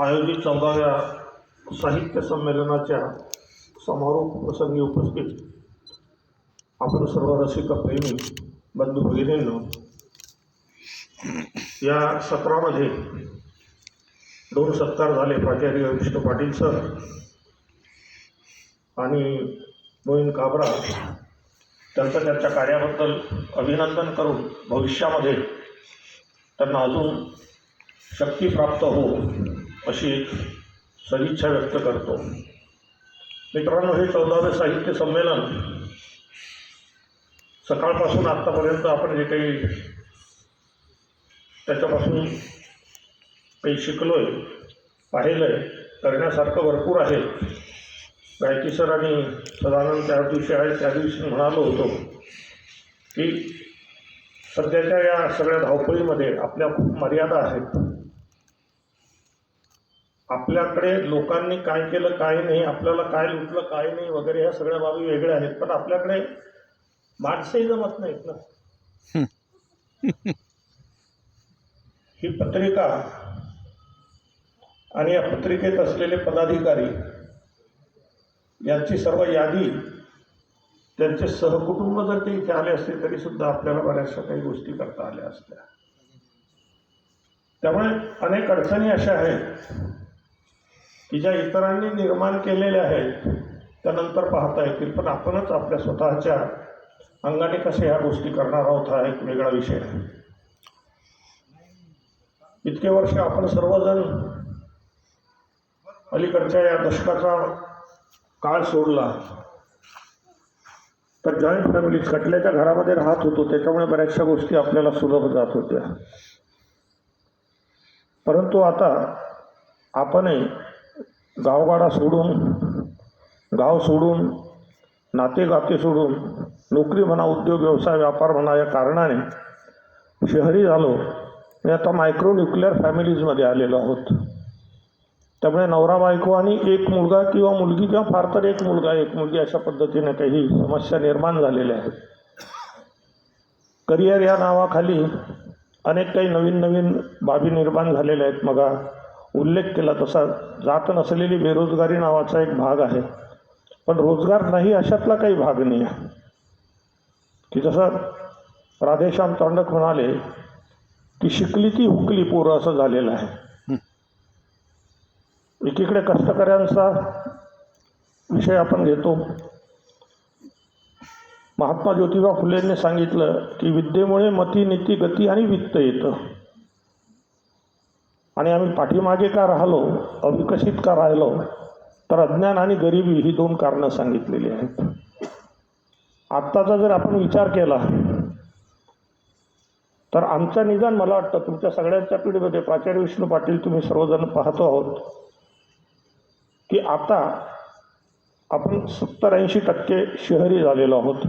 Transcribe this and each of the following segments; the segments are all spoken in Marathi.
आयोजित चौदाव्या साहित्य संमेलनाच्या समारोप प्रसंगी उपस्थित आपण सर्व रसिक प्रेमी बंधू भगिनींनो या सत्रामध्ये दोन सत्कार झाले प्राचार्य विष्णू पाटील सर आणि मोहिन काबरा. त्यांचं त्यांच्या कार्याबद्दल अभिनंदन करून भविष्यामध्ये त्यांना अजून शक्ती प्राप्त हो. अशी सदिच्छा व्यक्त करतो. मित्रांनो हे चौदावे साहित्य संमेलन सकाळपासून आत्तापर्यंत आपण जे काही त्याच्यापासून काही शिकलो आहे पाहिलं आहे करण्यासारखं भरपूर आहे. गायकी सर आणि सदानंद त्या दिवशी आहे त्या दिवशी म्हणालो होतो की सध्याच्या या सगळ्या धावपळीमध्ये आपल्या खूप मर्यादा आहेत. आपल्याकडे लोकांनी काय केलं काय नाही आपल्याला काय लुटलं काय नाही वगैरे ह्या सगळ्या बाबी वेगळ्या आहेत. पण आपल्याकडे माणसंही जमत नाहीत ना. ही पत्रिका आणि या पत्रिकेत असलेले पदाधिकारी यांची सर्व यादी त्यांचे सहकुटुंब जर ते इथे आले असते तरी सुद्धा आपल्याला बऱ्याचशा काही गोष्टी करता आल्या असत्या. त्यामुळे अनेक अडचणी अशा आहेत की ज्या इतरांनी निर्माण केलेल्या आहेत त्यानंतर पाहता येतील. पण आपणच आपल्या स्वतःच्या अंगाने कसे ह्या गोष्टी करणार आहोत हा एक वेगळा विषय आहे. इतके वर्ष आपण सर्वजण अलीकडच्या या दशकाचा काळ सोडला. तर जॉईंट फॅमिलीज खटल्याच्या घरामध्ये राहत होतो त्याच्यामुळे बऱ्याचशा गोष्टी आपल्याला सुलभ जात होत्या. परंतु आता आपणही गावगाडा सोडून गाव सोडून नातेगाते सोडून नोकरी म्हणा उद्योग व्यवसाय व्यापार म्हणा या कारणाने शहरी झालो. आणि आता मायक्रो न्यूक्लिअर फॅमिलीजमध्ये आलेलो आहोत. त्यामुळे नवरा बायको आणि एक मुलगा किंवा मुलगी किंवा फार तर एक मुलगा एक मुलगी अशा पद्धतीने काही समस्या निर्माण झालेल्या आहेत. करिअर या नावाखाली अनेक काही नवीन नवीन बाबी निर्माण झालेल्या आहेत. मग उल्लेख केला तसा जात नसलेली बेरोजगारी नावाचा एक भाग आहे. पण रोजगार नाही अशातला काही भाग नाही. आहे की जसं राधेश्याम तांडक म्हणाले की शिकली ती हुकली पोरं असं झालेलं आहे. एकीकडे कष्टकऱ्यांचा विषय आपण घेतो. महात्मा ज्योतिबा फुलेंनी सांगितलं की विद्येमुळे मती नीती गती आणि वित्त येतं. आणि आम्ही पाठीमागे का राहिलो अविकसित का राहिलो तर अज्ञान आणि गरिबी ही दोन कारणं सांगितलेली आहेत. आत्ताचा जर आपण विचार केला तर आमचं निदान मला वाटतं तुमच्या सगळ्यांच्या पिढीमध्ये प्राचार्य विष्णू पाटील तुम्ही सर्वजण पाहतो आहोत की आता आपण सत्तर ऐंशी टक्के शहरी झालेलो आहोत.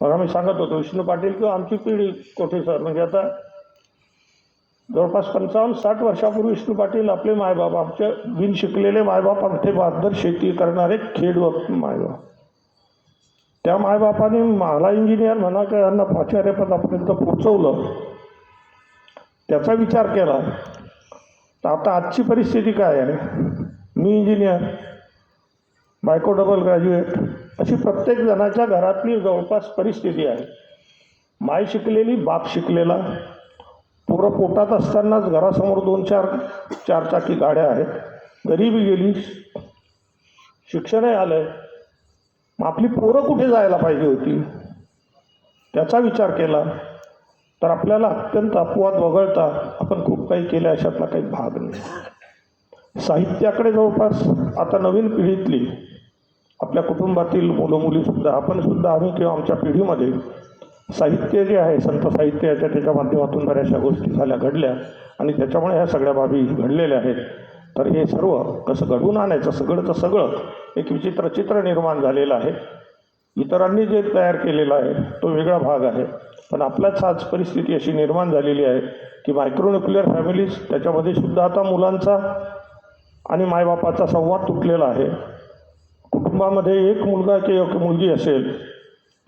मग आम्ही सांगत होतो विष्णू पाटील किंवा आमची पिढी कोठे सर? म्हणजे आता जवळपास पंचावन्न साठ वर्षापूर्वी विष्णू पाटील आपले मायबाप आमचे बिन शिकलेले मायबाप आमचे बहादर शेती करणारे खेड मायबाप. त्या मायबापाने मला इंजिनियर म्हणा की यांना प्राचार्यपदापर्यंत पोचवलं त्याचा विचार केला. तर आता आजची परिस्थिती काय आहे? मी इंजिनियर बायको डबल ग्रॅज्युएट अशी प्रत्येक जणाच्या घरातली जवळपास परिस्थिती आहे. माय शिकलेली बाप शिकलेला. पोरं पोटात असतानाच घरासमोर दोन चार चारचाकी गाड्या आहेत. गरीबी गेली. शिक्षणही आलं मग आपली पोरं कुठे जायला पाहिजे होती? त्याचा विचार केला. तर आपल्याला अत्यंत अपवाद वगळता आपण खूप काही केलं अशातला काही भाग नाही. साहित्याकडे जवळपास आता नवीन पिढीतली आपल्या कुटुंबातील मुलं मुलीसुद्धा आपणसुद्धा आम्ही किंवा आमच्या पिढीमध्ये साहित्य जे आहे संत साहित्य याच्या त्याच्या माध्यमातून बऱ्याचशा गोष्टी झाल्या घडल्या आणि त्याच्यामुळे ह्या सगळ्या बाबी घडलेल्या आहेत. तर हे सर्व कसं घडवून आणायचं सगळंचं सगळं एक विचित्र चित्र निर्माण झालेलं आहे. इतरांनी जे तयार केलेलं आहे तो वेगळा भाग आहे. पण आपल्याच आज परिस्थिती अशी निर्माण झालेली आहे की मायक्रो न्यूक्लिअर फॅमिलीज त्याच्यामध्ये सुद्धा आता मुलांचा आणि मायबापाचा संवाद तुटलेला आहे. कुटुंबामध्ये एक मुलगा किंवा मुलगी असेल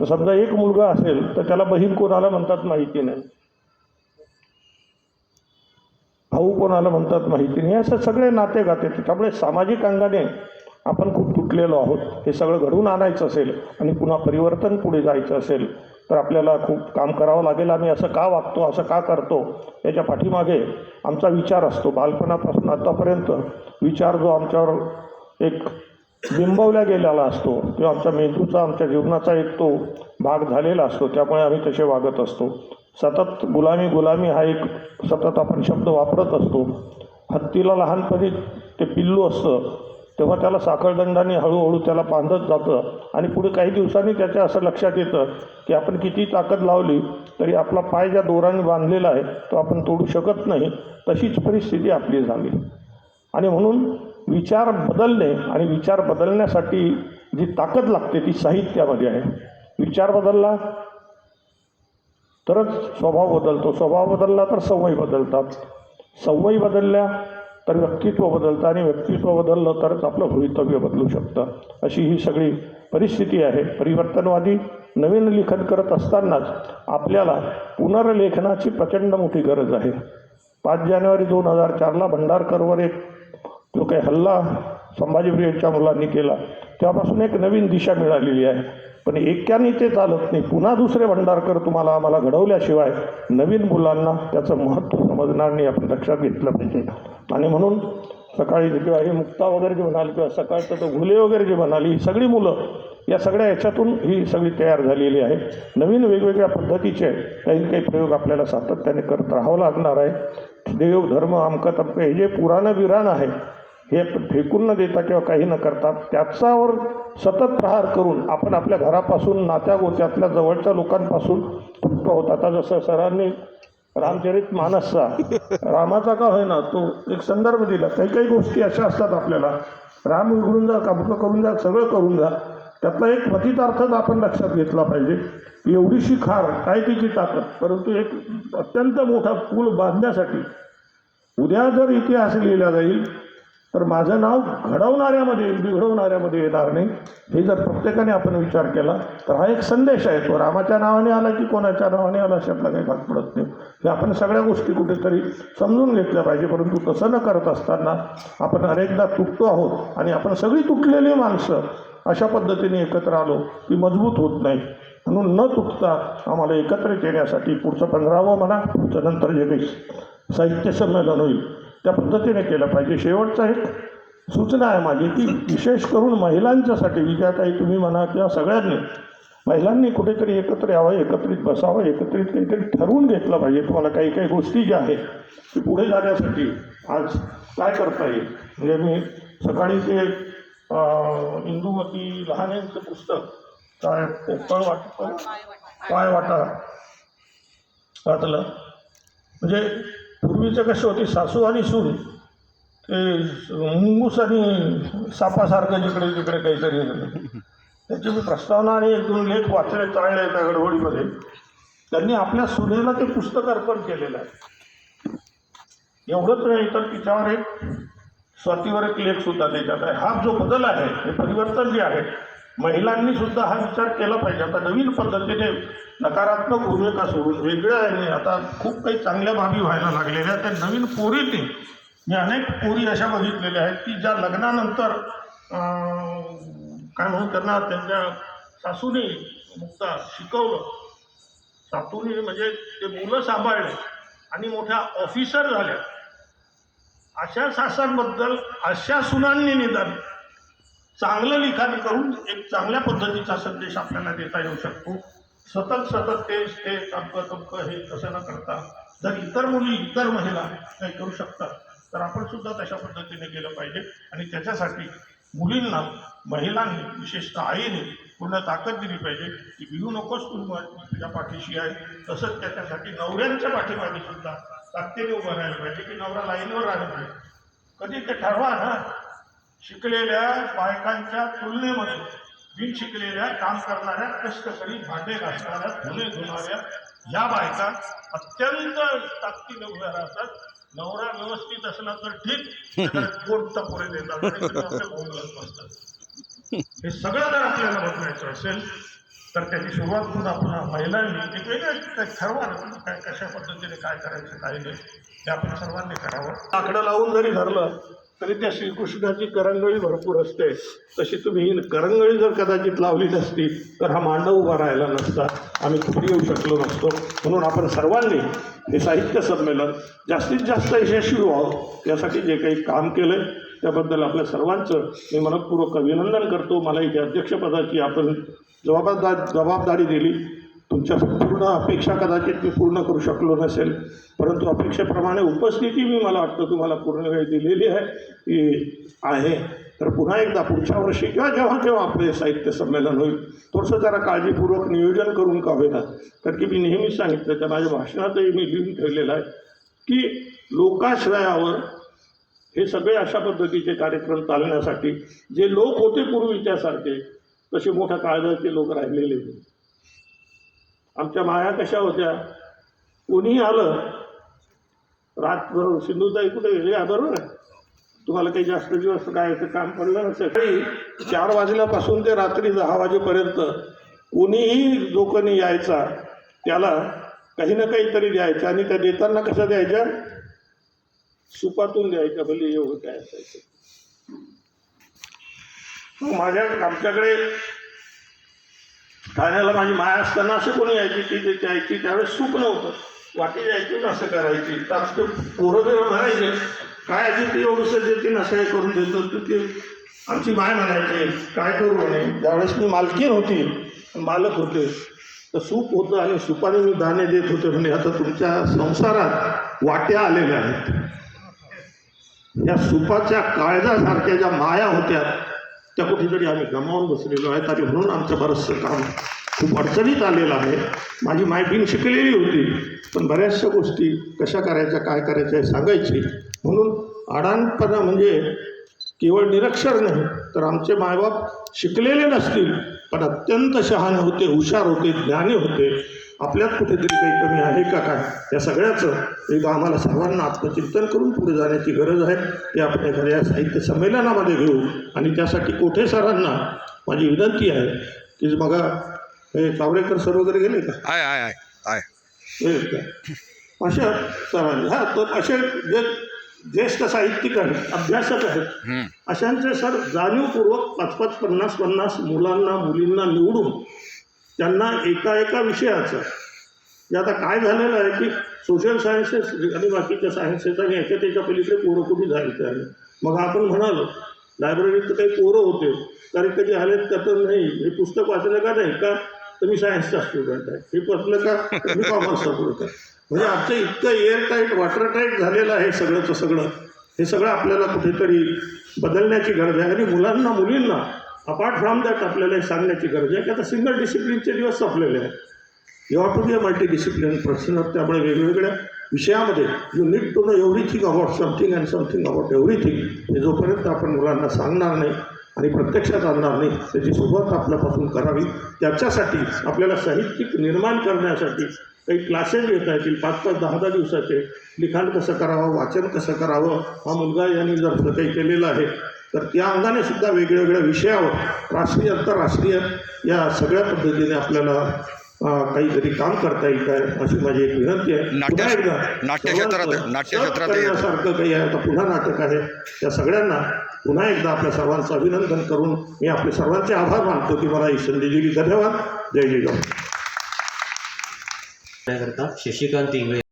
तर समजा एक मुलगा असेल तर त्याला बहीण कोणाला म्हणतात माहिती नाही. भाऊ कोणाला म्हणतात माहिती नाही. असं सगळे नाते गाते. त्यामुळे सामाजिक अंगाने आपण खूप तुटलेलो आहोत. हे सगळं घडवून आणायचं असेल आणि पुन्हा परिवर्तन पुढे जायचं असेल तर आपल्याला खूप काम करावं लागेल. आम्ही असं का वागतो असं का करतो याच्या पाठीमागे आमचा विचार असतो. बालपणापासून आतापर्यंत विचार जो आमच्यावर एक बिंबवल्या गेलेला असतो. किंवा आमच्या मेंदूचा आमच्या जीवनाचा एक तो भाग झालेला असतो. त्यामुळे आम्ही तसे वागत असतो. सतत गुलामी गुलामी हा एक सतत आपण शब्द वापरत असतो. हत्तीला लहानपणी ते पिल्लू असतं. तेव्हा त्याला साखळदंडाने हळूहळू त्याला बांधत जातं. आणि पुढे काही दिवसांनी त्याच्या असं लक्षात येतं की आपण किती ताकद लावली तरी आपला पाय ज्या दोराने बांधलेला आहे तो आपण तोडू शकत नाही. तशीच परिस्थिती आपली झाली. आणि म्हणून विचार बदलणे आणि विचार बदलण्यासाठी जी ताकद लागते ती साहित्यामध्ये आहे. विचार बदलला तरच स्वभाव बदलतो. स्वभाव बदलला तर सवयी बदलतात. सवयी बदलल्या तर व्यक्तित्व बदलतं आणि व्यक्तित्व बदललं तरच आपलं भवितव्य बदलू शकतं. अशी ही सगळी परिस्थिती आहे. परिवर्तनवादी नवीन लेखन करत असतानाच आपल्याला पुनर्लेखनाची प्रचंड मोठी गरज आहे. पाच जानेवारी दोन हजार चारला भंडारकरवर एक जो काही हल्ला संभाजी ब्रिगेडच्या मुलांनी केला तेव्हापासून एक नवीन दिशा मिळालेली आहे. पण एक्याने ते चालत नाही. पुन्हा दुसरे भंडारकर तुम्हाला आम्हाला घडवल्याशिवाय नवीन मुलांना त्याचं महत्त्व समजणार नाही आपण लक्षात घेतलं पाहिजे. आणि म्हणून सकाळी किंवा हे मुक्ता वगैरे जे म्हणाल किंवा सकाळचं तर घुले वगैरे जे म्हणाली ही सगळी मुलं या सगळ्या याच्यातून ही सगळी तयार झालेली आहे. नवीन वेगवेगळ्या पद्धतीचे काही काही प्रयोग आपल्याला सातत्याने करत राहावं लागणार आहे. देव धर्म अमकं तमकं हे जे पुराणं विराण आहे हे फेकून न देता किंवा काही न करता त्याच्यावर सतत प्रहार करून आपण आपल्या घरापासून नात्यागोत्यातल्या जवळच्या लोकांपासून तुटतो होत. आता जसं सरांनी रामचरित मानसचा रामाचा का होईना तो एक संदर्भ दिला. काही काही गोष्टी अशा असतात आपल्याला. राम उघडून जा काबुलं करून जा सगळं करून जा. त्यातला एक प्रतितार्थच आपण लक्षात घेतला पाहिजे एवढीशी खार काय तिची ताकद? परंतु एक अत्यंत मोठा पूल बांधण्यासाठी उद्या जर इतिहास लिहिला जाईल तर माझं नाव घडवणाऱ्यामध्ये येईल बिघडवणाऱ्यामध्ये येणार नाही. हे जर प्रत्येकाने आपण विचार केला तर हा एक संदेश आहे तो. रामाच्या नावाने आला की कोणाच्या नावाने आला अशातला काही भाग पडत नाही. हे आपण सगळ्या गोष्टी कुठेतरी समजून घेतल्या पाहिजे परंतु तसं न करत असताना आपण अनेकदा तुटतो आहोत आणि आपण सगळी तुटलेली माणसं अशा पद्धतीने एकत्र आलो की मजबूत होत नाही. म्हणून न तुटता आम्हाला एकत्रित येण्यासाठी पुढचं पंधरावं म्हणा पुढचं नंतर जे काही साहित्य संमेलन होईल. त्या पद्धतीने केलं पाहिजे. शेवटचा एक सूचना आहे माझी की विशेष करून महिलांच्यासाठी विजयाताई तुम्ही म्हणा किंवा सगळ्यांनी महिलांनी कुठेतरी एकत्र यावं एकत्रित बसावं एकत्रित काहीतरी ठरवून घेतलं पाहिजे. तुम्हाला काही काही गोष्टी ज्या आहेत ती पुढे जाण्यासाठी आज काय करता येईल? म्हणजे मी सकाळी ते अं, इंदुमती लहानेंचं पुस्तक काय पोकळ वाट काय वाटा वाटलं. म्हणजे पूर्वीचं कशी होते सासू आणि सून. ते मुंगूस आणि सापासारखं जिकडे तिकडे काहीतरी त्याची मी प्रस्तावना आणि एक दोन लेख वाचले चालले त्या गडबडीमध्ये त्यांनी आपल्या सुनेला ते पुस्तक अर्पण केलेलं आहे. एवढंच नाही तर तिच्यावर एक स्वातीवर एक लेख सुद्धा त्याच्यात आहे. हा जो बदल आहे हे परिवर्तन जे आहे महिलांनी सुद्धा हा विचार केला पाहिजे. आता नवीन पद्धतीने नकारात्मक भूमिका सोडून वेगळ्या आहे. आता खूप काही चांगल्या बाबी व्हायला लागलेल्या आहेत. त्या नवीन पोरीने मी अनेक पोरी अशा बघितलेल्या आहेत की ज्या लग्नानंतर काय म्हणून त्यांना त्यांच्या सासूने मुक्ता शिकवलं. सासूने म्हणजे ते मुलं सांभाळले आणि मोठ्या ऑफिसर झाल्या. अशा सासांबद्दल अशा सुनांनी निदान चांगलं लिखाण करून एक चांगल्या पद्धतीचा संदेश आपल्याला देता येऊ शकतो. सतत सतत तेच ते तमकं तमकं हे तसं न करता जर इतर मुली इतर महिला काही करू शकतात तर आपण सुद्धा तशा पद्धतीने केलं पाहिजे. आणि त्याच्यासाठी मुलींना महिलांनी विशेषतः आईने पूर्ण ताकद दिली पाहिजे की भिवू नकोस तू तुझ्या पाठीशी आहे. तसंच त्याच्यासाठी नवऱ्यांच्या पाठीमागे सुद्धा ताकदीने उभं राहायला पाहिजे की नवरा लाईनवर राहिला पाहिजे. कधी ते ठरवा ना शिकलेल्या बायकांच्या तुलनेमध्ये बिन शिकलेल्या काम करणाऱ्या कष्टकरी भांडे घासणाऱ्या धुणे धुणाऱ्या या बायका अत्यंत ताकदीनं उभ्या राहतात. नवरा व्यवस्थित असला तर ठीक कोणता पुरे देतात हे सगळं जर आपल्याला बदलायचं असेल तर त्याची सुरुवात करून आपण महिलांनी एक वेगळं ठरवा ना काय कशा पद्धतीने काय करायचं काय नाही ते आपण सर्वांनी करावं. आकडं लावून जरी धरलं तरी त्या श्रीकृष्णाची करंगळी भरपूर असते. तशी तुम्ही ही करंगळी जर कदाचित लावली नसती तर हा मांडव उभा राहिला नसता. आम्ही पुढे येऊ शकलो नसतो. म्हणून आपण सर्वांनी हे साहित्य संमेलन जास्तीत जास्त यशस्वी व्हावं. यासाठी जे काही काम केलं त्याबद्दल आपल्या सर्वांचं मी मनपूर्वक अभिनंदन करतो. मला इथे अध्यक्षपदाची आपण जबाबदार जबाबदारी दिली. तुमच्या पूर्ण अपेक्षा कदाचित मी पूर्ण करू शकलो नसेल. परंतु अपेक्षेप्रमाणे उपस्थिती मी मला वाटतं तुम्हाला पूर्ण वेळ दिलेली आहे की आहे. तर पुन्हा एकदा पुढच्या वर्षी किंवा जेव्हा जेव्हा आपले साहित्य संमेलन होईल थोडंसं जरा काळजीपूर्वक नियोजन करून का होईना कारण की मी नेहमीच सांगितलं त्या माझ्या भाषणातही मी लिहून ठेवलेलं आहे की लोकाश्रयावर हे सगळे अशा पद्धतीचे कार्यक्रम चालण्यासाठी जे लोक होते पूर्वी त्यासारखे तसे मोठ्या काळजाचे लोक राहिलेले नाही आमच्या माया कशा होत्या? कोणीही आलं रातभर सिंधुताई कुठे गेली? हा बरोबर तुम्हाला काही जास्त दिवस काय काम पडलं सकाळी चार वाजल्यापासून ते रात्री दहा वाजेपर्यंत कोणीही जो कोणी यायचा त्याला काही ना काहीतरी द्यायचं. आणि त्या देताना कशा द्यायच्या? सुपातून द्यायच्या भले एवढं काय असायचं. माझ्या आमच्याकडे ठाण्याला माझी माया असताना असं कोणी यायची तिथे ते द्यायची त्यावेळेस सूप नव्हतं. वाटी द्यायची ना असं करायची तर ते पोरं बिरं म्हणायचे काय असेल ते एवढंसं देते ना असं करून देतो. तर ते आमची माय म्हणायची काय करू म्हणे? त्यावेळेस मी मालकीन होती. मालक होते. तर सूप होतं आणि सुपाने मी दाणे देत होते म्हणे आता तुमच्या संसारात वाट्या आलेल्या आहेत. या सुपाच्या काळजासारख्या ज्या माया होत्या त्या कुठेतरी आम्ही गमावून बसलेलो आहेत आणि म्हणून आमचं बरंचसं काम खूप अडचणीत आलेलं आहे. माझी माय बिन शिकलेली होती पण बऱ्याचशा गोष्टी कशा करायच्या काय करायच्या हे सांगायची. म्हणून अडाणपणा म्हणजे केवळ निरक्षर नाही तर आमचे मायबाप शिकलेले नसतील पण अत्यंत शहाणे होते हुशार होते ज्ञानी होते. आपल्यात कुठेतरी काही कमी आहे का काय? या सगळ्याचं एकदा आम्हाला सर्वांना आत्मचिंतन करून पुढे जाण्याची गरज आहे. ते आपण एखाद्या साहित्य संमेलनामध्ये घेऊ. आणि त्यासाठी कोठे सरांना माझी विनंती आहे. की बघा हे चावरेकर सर वगैरे गेले का? आहे आहे गेलेत का? अशा सरांनी. हा तर असे जे ज्येष्ठ साहित्यिक आहेत अभ्यासक आहेत. अशांचे सर जाणीवपूर्वक पाच पाच पन्नास पन्नास मुलांना मुलींना निवडून त्यांना एका एका विषयाचं. जे आता काय झालेलं आहे की सोशल सायन्सेस आणि बाकीच्या सायन्सेस आणि याच्या त्याच्या पलीकडे पोरं कुठे जायचं आहे? मग आपण म्हणालो लायब्ररीत तर काही पोरं होते कारण कधी आलेत का तर नाही हे पुस्तक वाचलं का नाही का? तर मी सायन्सचा स्टुडंट आहे. हे वाचलं का? तर मी कॉमर्सचा स्टुडंट आहे. म्हणजे आमचं इतकं एअर टाईट वॉटर टाईट झालेलं आहे सगळंचं सगळं. हे सगळं आपल्याला कुठेतरी बदलण्याची गरज आहे. आणि मुलांना मुलींना अपार्ट फ्रॉम दॅट आपल्याला हे सांगण्याची गरज आहे की आता सिंगल डिसिप्लिनचे दिवस संपलेले आहेत. You have to be a multi discipline person त्यामुळे वेगवेगळ्या विषयामध्ये you need to know everything about something and something about everything हे जोपर्यंत आपण मुलांना सांगणार नाही आणि प्रत्यक्षात आणणार नाही त्याची सुरुवात आपल्यापासून करावी. त्याच्यासाठी आपल्याला साहित्यिक निर्माण करण्यासाठी काही क्लासेस घेता येतील पाच पाच दहा दहा दिवसाचे. लिखाण कसं करावं वाचन कसं करावं हा मुलगा यांनी जर काही केलेलं आहे तर त्या अंगाने सुद्धा वेगवेगळ्या विषयावर राष्ट्रीय आंतरराष्ट्रीय या सगळ्या पद्धतीने आपल्याला काहीतरी काम करता येईल काय अशी माझी एक विनंती आहे. पुन्हा एकदा नाट्यक्षेत्रात- हे- काही आहे आता पुन्हा नाटक आहे. त्या सगळ्यांना पुन्हा एकदा आपल्या सर्वांचं अभिनंदन करून मी आपले सर्वांचे आभार मानतो की मला ही संधी दिली. धन्यवाद. जय जय गौर करता? शशिकांत इंगळे.